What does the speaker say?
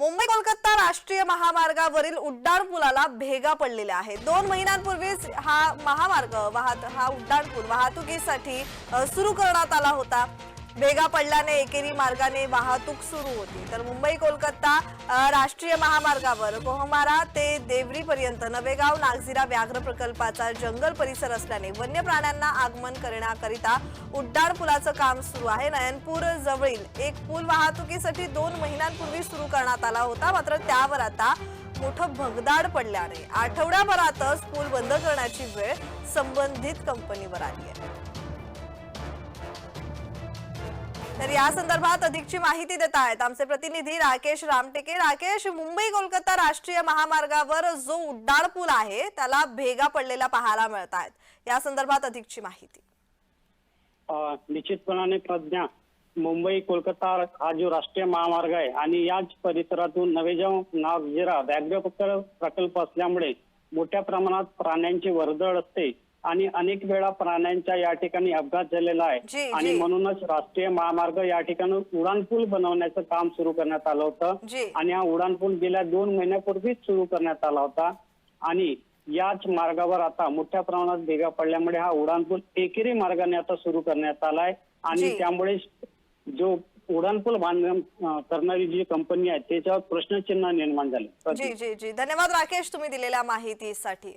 मुंबई कोलकाता राष्ट्रीय महामार्गावरील उड्डाण पुलाला भेगा पडलेल्या आहेत. दोन महिन्यांपूर्वीच हा महामार्ग वाहत हा उड्डाण पूल वाहतुकीसाठी सुरू करण्यात आला होता. भेगा पडल्याने एकेरी मार्गाने वाहतूक सुरू होती. तर मुंबई कोलकाता राष्ट्रीय महामार्गावर कोहमारा ते देवरी पर्यंत नवेगाव नागझिरा व्याघ्र प्रकल्पाचा जंगल परिसर असल्याने वन्य प्राण्यांना आगमन करण्याकरिता उड्डाण पुलाचं काम सुरू आहे. नयनपूर जवळील एक पूल वाहतुकीसाठी दोन महिन्यांपूर्वी सुरू करण्यात आला होता. मात्र त्यावर आता मोठं भगदाड पडल्याने आठवड्याभरातच पूल बंद करण्याची वेळ संबंधित कंपनीवर आली आहे. तर या संदर्भात अधिकची माहिती देत आहेत आमचे प्रतिनिधी राकेश रामटेके. राकेश मुंबई कोलकाता राष्ट्रीय महामार्गावर जो उड्डाण पूल आहे त्याला भेगा पडलेला पाहायला मिळत आहेत. या संदर्भात अधिकची माहिती. निश्चितपणाने प्रज्ञा मुंबई कोलकाता हा जो राष्ट्रीय महामार्ग आहे आणि याच परिसरातून नवेगाव नागझिरा व्याघ्र प्रकल्प असल्यामुळे मोठ्या प्रमाणात प्राण्यांची वर्दळ असते. आणि अनेक वेळा प्राण्यांच्या या ठिकाणी अपघात झालेला जी, आहे आणि जी. म्हणूनच राष्ट्रीय महामार्ग या ठिकाणी उडान पूल बनवण्याचं काम सुरू करण्यात आलं होतं. आणि हा उडान पूल गेल्या दोन महिन्यापूर्वीच सुरू करण्यात आला होता. आणि याच मार्गावर आता मोठ्या प्रमाणात भेगा पडल्यामुळे हा उडान पूल एकेरी मार्गाने आता सुरू करण्यात आलाय आणि जी. त्यामुळे जो उडानपूल बांधकाम अं, करणारी जी कंपनी आहे त्याच्यावर प्रश्नचिन्ह निर्माण झाले. जी जी जी. धन्यवाद राकेश तुम्ही दिलेल्या माहितीसाठी.